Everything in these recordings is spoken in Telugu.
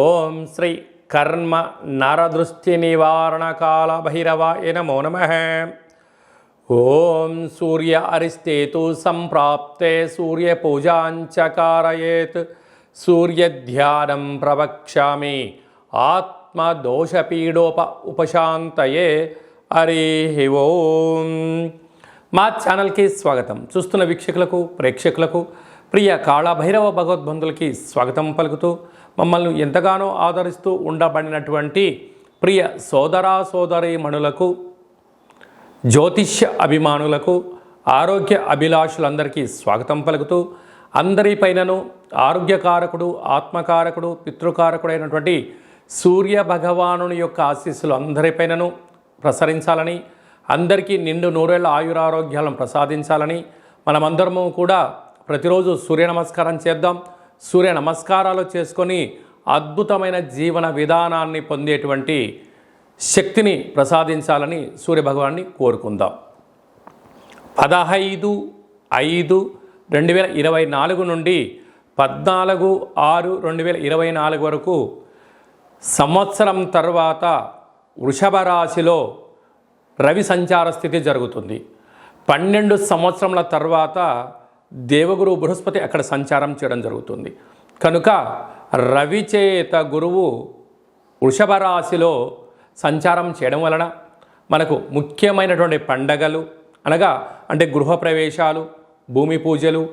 ఓం శ్రీ కర్మ నరదృష్టి నివారణ కాల భైరవాయ నమో నమ. ఓం సూర్య అరిస్తేతు సంప్రాప్తే సూర్య పూజాంచకారయేత్ సూర్యధ్యానం ప్రవక్ష్యామి ఆత్మదోషపీడోప ఉపశాంతయే. హరి ఓం. మా ఛానల్కి స్వాగతం. చూస్తున్న వీక్షకులకు ప్రేక్షకులకు ప్రియ కాళభైరవ భగవద్బంధులకి స్వాగతం పలుకుతూ మమ్మల్ని ఎంతగానో ఆదరిస్తూ ఉండబడినటువంటి ప్రియ సోదరా సోదరీమణులకు జ్యోతిష్య అభిమానులకు ఆరోగ్య అభిలాషులందరికీ స్వాగతం పలుకుతూ అందరిపైనను ఆరోగ్యకారకుడు ఆత్మకారకుడు పితృకారకుడైనటువంటి సూర్య భగవానుని యొక్క ఆశీస్సులు అందరిపైనను ప్రసరించాలని అందరికీ నిండు నూరేళ్ళ ఆయురారోగ్యాలను ప్రసాదించాలని మనమందరము కూడా ప్రతిరోజు సూర్య నమస్కారం చేద్దాం. సూర్య నమస్కారాలు చేసుకొని అద్భుతమైన జీవన విధానాన్ని పొందేటువంటి శక్తిని ప్రసాదించాలని సూర్యభగవాన్ని కోరుకుందాం. పదహైదు ఐదు రెండు వేల ఇరవై నాలుగు నుండి పద్నాలుగు ఆరు రెండు వేల ఇరవై నాలుగు వరకు సంవత్సరం తర్వాత వృషభ రాశిలో రవి సంచార స్థితి జరుగుతుంది. పన్నెండు సంవత్సరముల తర్వాత దేవగురు బృహస్పతి అక్కడ సంచారం చేయడం జరుగుతుంది. కనుక రవి చేత గురువు వృషభ రాశిలో సంచారం చేయడం వలన మనకు ముఖ్యమైనటువంటి పండగలు అనగా అంటే గృహప్రవేశాలు భూమి పూజలు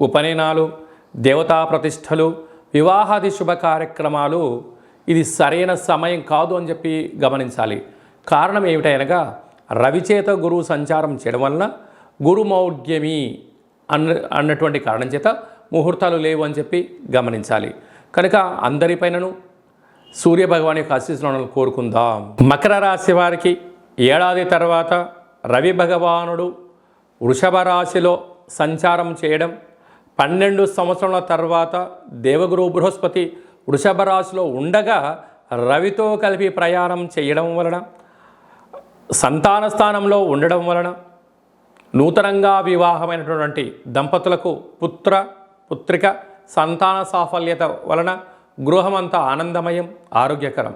ఉపనయనాలు దేవతా ప్రతిష్టలు వివాహాది శుభ కార్యక్రమాలు ఇది సరైన సమయం కాదు అని చెప్పి గమనించాలి. కారణం ఏమిటనగా రవిచేత గురువు సంచారం చేయడం వలన గురుమౌఢ్యమి అన్న అన్నటువంటి కారణం చేత ముహూర్తాలు లేవు అని చెప్పి గమనించాలి. కనుక అందరిపైనను సూర్య భగవాన్ యొక్క ఆశీస్సులను కోరుకుందాం. మకర రాశి వారికి ఏడాది తర్వాత రవి భగవానుడు వృషభ రాశిలో సంచారం చేయడం పన్నెండు సంవత్సరాల తర్వాత దేవగురు బృహస్పతి వృషభ రాశిలో ఉండగా రవితో కలిపి ప్రయాణం చేయడం వలన సంతాన స్థానంలో ఉండడం వలన నూతనంగా వివాహమైనటువంటి దంపతులకు పుత్ర పుత్రిక సంతాన సాఫల్యత వలన గృహమంతా ఆనందమయం ఆరోగ్యకరం.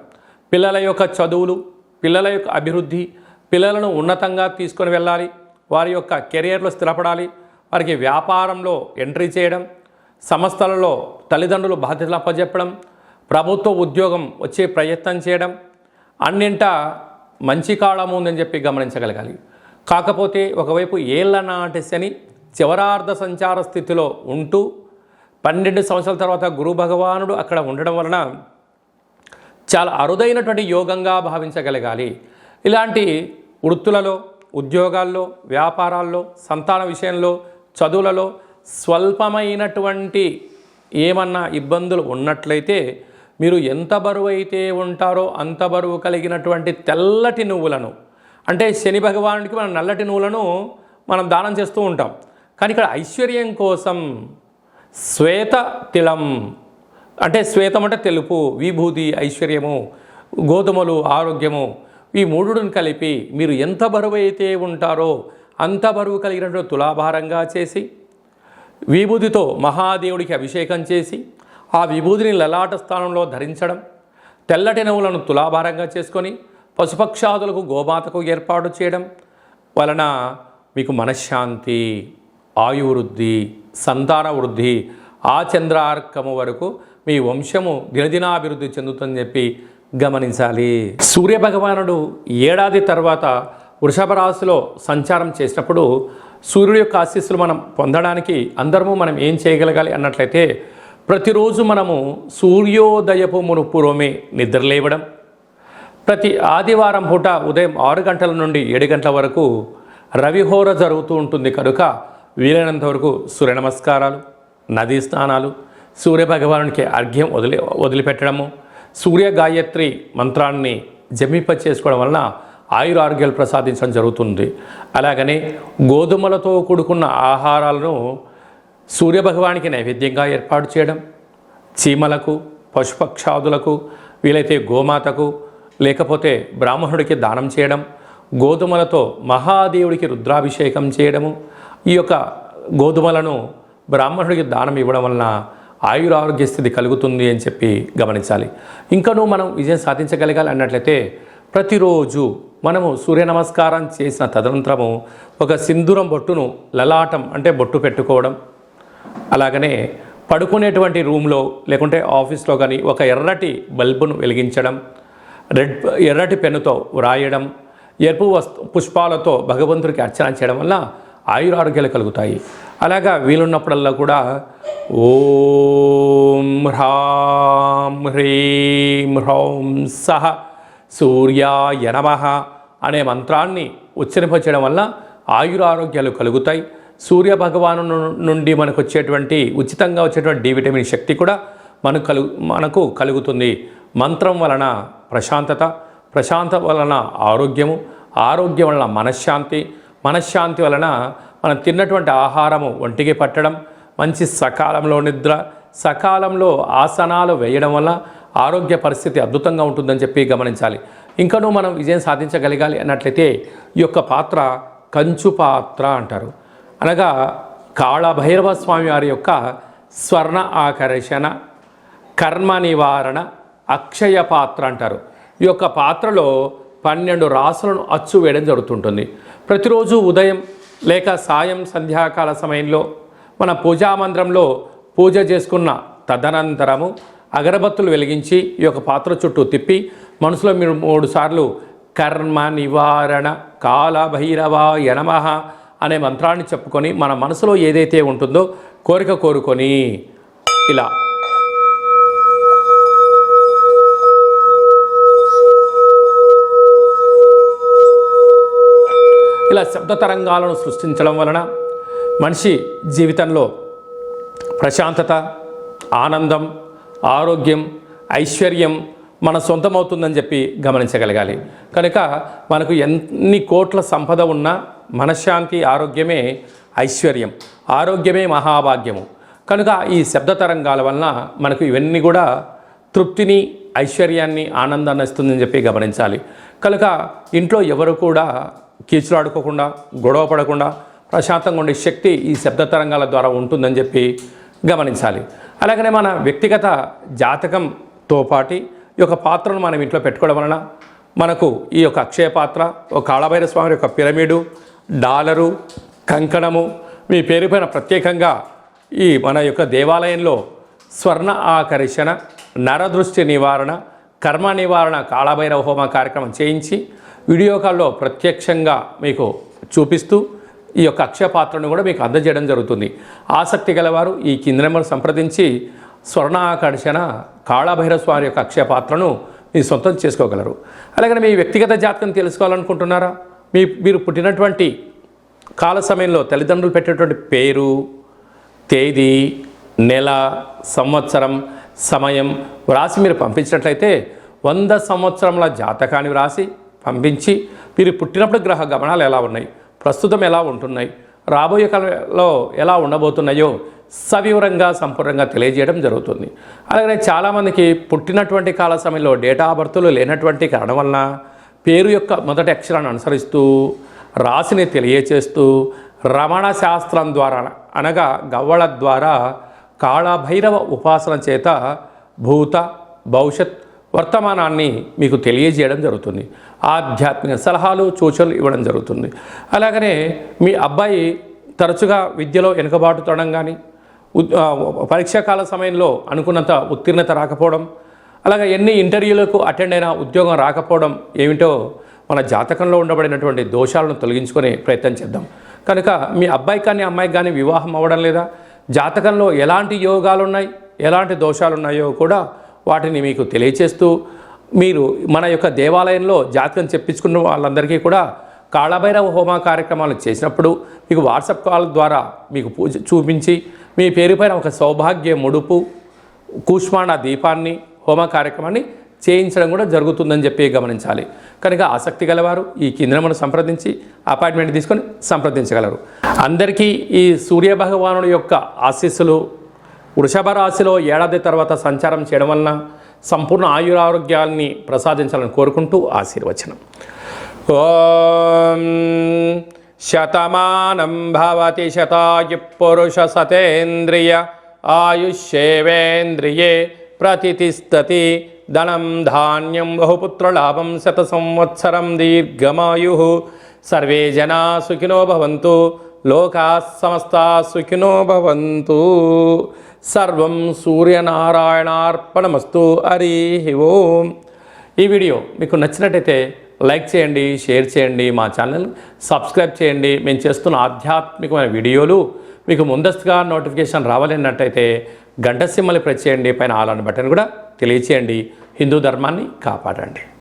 పిల్లల యొక్క చదువులు పిల్లల యొక్క అభివృద్ధి పిల్లలను ఉన్నతంగా తీసుకొని వెళ్ళాలి వారి యొక్క కెరియర్లో స్థిరపడాలి వారికి వ్యాపారంలో ఎంట్రీ చేయడం సంస్థలలో తల్లిదండ్రులు బాధ్యతలు అప్పజెప్పడం ప్రభుత్వ ఉద్యోగం వచ్చే ప్రయత్నం చేయడం అన్నింట మంచి కాలం ఉందని చెప్పి గమనించగలగాలి. కాకపోతే ఒకవైపు ఏళ్ళ నాటి శని చివరార్ధ సంచార స్థితిలో ఉంటూ పన్నెండు సంవత్సరాల తర్వాత గురు భగవానుడు అక్కడ ఉండడం వలన చాలా అరుదైనటువంటి యోగంగా భావించగలగాలి. ఇలాంటి వృత్తులలో ఉద్యోగాల్లో వ్యాపారాల్లో సంతాన విషయంలో చదువులలో స్వల్పమైనటువంటి ఏమన్నా ఇబ్బందులు ఉన్నట్లయితే మీరు ఎంత బరువు అయితే ఉంటారో అంత బరువు కలిగినటువంటి తెల్లటి నువ్వులను అంటే శని భగవానుడికి మనం నల్లటి నువ్వులను మనం దానం చేస్తూ ఉంటాం. కానీ ఇక్కడ ఐశ్వర్యం కోసం శ్వేత తిలం అంటే శ్వేతం అంటే తెలుపు విభూతి ఐశ్వర్యము గోధుమలు ఆరోగ్యము ఈ మూడును కలిపి మీరు ఎంత బరువు అయితే ఉంటారో అంత బరువు కలిగినటువంటి తులాభారంగా చేసి విభూతితో మహాదేవుడికి అభిషేకం చేసి ఆ విభూతిని లలాట స్థానంలో ధరించడం తెల్లటి నవ్వులను తులాభారంగా చేసుకొని పశుపక్షాదులకు గోమాతకు ఏర్పాటు చేయడం వలన మీకు మనశ్శాంతి ఆయువృద్ధి సంతాన వృద్ధి ఆ చంద్రార్కము వరకు మీ వంశము దినదినాభివృద్ధి చెందుతుందని చెప్పి గమనించాలి. సూర్య భగవానుడు ఏడాది తర్వాత వృషభ రాశిలో సంచారం చేసినప్పుడు సూర్యుడి యొక్క ఆశీస్సులు మనం పొందడానికి అందరము మనం ఏం చేయగలగాలి అన్నట్లయితే ప్రతిరోజు మనము సూర్యోదయపు మునుపూర్వమే నిద్రలేవడం ప్రతి ఆదివారం పూట ఉదయం ఆరు గంటల నుండి ఏడు గంటల వరకు రవిహోర జరుగుతూ ఉంటుంది. కనుక వీలైనంత వరకు సూర్య నమస్కారాలు నదీ స్నానాలు సూర్యభగవానునికి అర్ఘ్యం వదిలి వదిలిపెట్టడము సూర్య గాయత్రి మంత్రాన్ని జమింప చేసుకోవడం వలన ఆయుర ఆరోగ్యాలు ప్రసాదించడం జరుగుతుంది. అలాగనే గోధుమలతో కూడుకున్న ఆహారాలను సూర్యభగవానికి నైవేద్యంగా ఏర్పాటు చేయడం చీమలకు పశుపక్షాదులకు వీలైతే గోమాతకు లేకపోతే బ్రాహ్మణుడికి దానం చేయడం గోధుమలతో మహాదేవుడికి రుద్రాభిషేకం చేయడము ఈ యొక్క గోధుమలను బ్రాహ్మణుడికి దానం ఇవ్వడం వలన ఆయురారోగ్య స్థితి కలుగుతుంది అని చెప్పి గమనించాలి. ఇంకనూ మనం విజయం సాధించగలగాలి అన్నట్లయితే ప్రతిరోజు మనము సూర్య నమస్కారం చేసిన తదనంతరము ఒక సింధూరం బొట్టును లలాటం అంటే బొట్టు పెట్టుకోవడం అలాగనే పడుకునేటువంటి రూమ్లో లేకుంటే ఆఫీస్లో కానీ ఒక ఎర్రటి బల్బును వెలిగించడం రెడ్ ఎర్రటి పెన్నుతో వ్రాయడం ఎరుపు వస్తు పుష్పాలతో భగవంతుడికి అర్చన చేయడం వల్ల ఆయురారోగ్యాలు కలుగుతాయి. అలాగా వీలున్నప్పుడల్లా కూడా ఓం హ్రాం హ్రీం హ్రౌం సహ సూర్యాయ నమ అనే మంత్రాన్ని ఉచ్చరింపచేయడం వల్ల ఆయురారోగ్యాలు కలుగుతాయి. సూర్య భగవాను నుండి మనకు వచ్చేటువంటి ఉచితంగా వచ్చేటువంటి డి విటమిన్ శక్తి కూడా మనకు కలుగు మనకు కలుగుతుంది. మంత్రం వలన ప్రశాంతత ప్రశాంత వలన ఆరోగ్యము ఆరోగ్యం వలన మనశ్శాంతి మనశ్శాంతి వలన మనం తిన్నటువంటి ఆహారము ఒంటికి పట్టడం మంచి సకాలంలో నిద్ర సకాలంలో ఆసనాలు వేయడం వల్ల ఆరోగ్య పరిస్థితి అద్భుతంగా ఉంటుందని చెప్పి గమనించాలి. ఇంకనూ మనం విజయం సాధించగలగాలి అన్నట్లయితే ఈ యొక్క పాత్ర కంచు పాత్ర అంటారు. అనగా కాళభైరవ స్వామి వారి యొక్క స్వర్ణ ఆకర్షణ కర్మ నివారణ అక్షయ పాత్ర అంటారు. ఈ యొక్క పాత్రలో పన్నెండు రాసులను అచ్చు వేయడం జరుగుతుంటుంది. ప్రతిరోజు ఉదయం లేక సాయం సంధ్యాకాల సమయంలో మన పూజా మందిరంలో పూజ చేసుకున్న తదనంతరము అగరబత్తులు వెలిగించి ఈ యొక్క పాత్ర చుట్టూ తిప్పి మనసులో మీరు మూడు సార్లు కర్మ నివారణ కాల భైరవ యనమహ అనే మంత్రాన్ని చెప్పుకొని మన మనసులో ఏదైతే ఉంటుందో కోరిక కోరుకొని ఇలా ఇలా శబ్ద తరంగాలను సృష్టించడం వలన మనిషి జీవితంలో ప్రశాంతత ఆనందం ఆరోగ్యం ఐశ్వర్యం మన సొంతమవుతుందని చెప్పి గమనించగలగాలి. కనుక మనకు ఎన్ని కోట్ల సంపద ఉన్నా మనశ్శాంతి ఆరోగ్యమే ఐశ్వర్యం ఆరోగ్యమే మహాభాగ్యము. కనుక ఈ శబ్ద తరంగాల వలన మనకు ఇవన్నీ కూడా తృప్తిని ఐశ్వర్యాన్ని ఆనందాన్ని ఇస్తుందని చెప్పి గమనించాలి. కనుక ఇంట్లో ఎవరు కూడా కీచులాడుకోకుండా గొడవ పడకుండా ప్రశాంతంగా ఉండే శక్తి ఈ శబ్ద తరంగాల ద్వారా ఉంటుందని చెప్పి గమనించాలి. అలాగనే మన వ్యక్తిగత జాతకంతో పాటి ఈ యొక్క పాత్రను మనం ఇంట్లో పెట్టుకోవడం వలన మనకు ఈ యొక్క అక్షయ పాత్ర ఒక కాళభైర స్వామి యొక్క పిరమిడు డాలరు కంకణము మీ పేరుపైన ప్రత్యేకంగా ఈ మన యొక్క దేవాలయంలో స్వర్ణ ఆకర్షణ నరదృష్టి నివారణ కర్మ నివారణ కాళభైరవ హోమ కార్యక్రమం చేయించి వీడియో కాల్లో ప్రత్యక్షంగా మీకు చూపిస్తూ ఈ యొక్క అక్షయపాత్రను కూడా మీకు అందజేయడం జరుగుతుంది. ఆసక్తి గలవారు ఈ కింద నెంబర్ సంప్రదించి స్వర్ణాకర్షణ కాళభైరవ స్వామి యొక్క అక్షయ పాత్రను మీ సొంతం చేసుకోగలరు. అలాగే మీ వ్యక్తిగత జాతకం తెలుసుకోవాలనుకుంటున్నారా? మీ మీరు పుట్టినటువంటి కాల సమయంలో తల్లిదండ్రులు పెట్టేటువంటి పేరు తేదీ నెల సంవత్సరం సమయం వ్రాసి మీరు పంపించినట్లయితే వంద సంవత్సరముల జాతకాన్ని వ్రాసి పంపించి మీరు పుట్టినప్పుడు గ్రహ గమనాలు ఎలా ఉన్నాయి? ప్రస్తుతం ఎలా ఉంటున్నాయి? రాబోయే కాలంలో ఎలా ఉండబోతున్నాయో సవివరంగా సంపూర్ణంగా తెలియజేయడం జరుగుతుంది. అలాగే చాలామందికి పుట్టినటువంటి కాల సమయంలో డేటా ఆఫ్ బర్త్లు లేనటువంటి కారణం వలన పేరు యొక్క మొదటి అక్షరాన్ని అనుసరిస్తూ రాశిని తెలియచేస్తూ రమణ శాస్త్రం ద్వారా అనగా గవ్వళ ద్వారా కాళభైరవ ఉపాసన చేత భూత భవిష్యత్ వర్తమానాన్ని మీకు తెలియజేయడం జరుగుతుంది. ఆధ్యాత్మిక సలహాలు సూచనలు ఇవ్వడం జరుగుతుంది. అలాగనే మీ అబ్బాయి తరచుగా విద్యలో వెనుకబాటుతడం కానీ పరీక్షాకాల సమయంలో అనుకున్నంత ఉత్తీర్ణత రాకపోవడం అలాగే ఎన్ని ఇంటర్వ్యూలకు అటెండ్ అయినా ఉద్యోగం రాకపోవడం ఏమిటో మన జాతకంలో ఉండబడినటువంటి దోషాలను తొలగించుకునే ప్రయత్నం చేద్దాం. కనుక మీ అబ్బాయి కానీ అమ్మాయికి కానీ వివాహం అవ్వడం లేదా జాతకంలో ఎలాంటి యోగాలు ఉన్నాయి ఎలాంటి దోషాలు ఉన్నాయో కూడా వాటిని మీకు తెలియచేస్తూ మీరు మన యొక్క దేవాలయంలో జాతకం చెప్పించుకున్న వాళ్ళందరికీ కూడా కాళభైరవ హోమ కార్యక్రమాలు చేసినప్పుడు మీకు వాట్సాప్ కాల్ ద్వారా మీకు పూజ చూపించి మీ పేరుపైన ఒక సౌభాగ్య ముడుపు కూష్మాండ దీపాన్ని హోమ కార్యక్రమాన్ని చేయించడం కూడా జరుగుతుందని చెప్పి గమనించాలి. కనుక ఆసక్తి గలవారు ఈ కేంద్రమును సంప్రదించి అపాయింట్మెంట్ తీసుకొని సంప్రదించగలరు. అందరికీ ఈ సూర్య భగవానుడి యొక్క ఆశీస్సులు వృషభ రాశిలో ఏడాది తర్వాత సంచారం చేయడం వలన సంపూర్ణ ఆయురారోగ్యాల్ని ప్రసాదించాలని కోరుకుంటూ ఆశీర్వచనం. ఓం శతమానం భవతి శతాయు పురుష సతేంద్రియ ఆయుష్యేవేంద్రియే ప్రతిష్టతి ధనం ధాన్యం బహుపుత్రలాభం శత సంవత్సరం దీర్ఘమాయు సర్వే జనా సుఖినో భవంతు లోకా సుఖినో భవంతు సర్వం సూర్యనారాయణార్పణమస్తు హరి ఓం ఈ వీడియో మీకు నచ్చినట్టయితే లైక్ చేయండి షేర్ చేయండి మా ఛానల్ సబ్స్క్రైబ్ చేయండి. మేము చేస్తున్న ఆధ్యాత్మికమైన వీడియోలు మీకు ముందస్తుగా నోటిఫికేషన్ రావాలన్నట్టయితే గంట సింహలు ప్రెస్ చేయండి పైన ఆల్ బటన్ కూడా తెలియచేయండి. హిందూ ధర్మాన్ని కాపాడండి.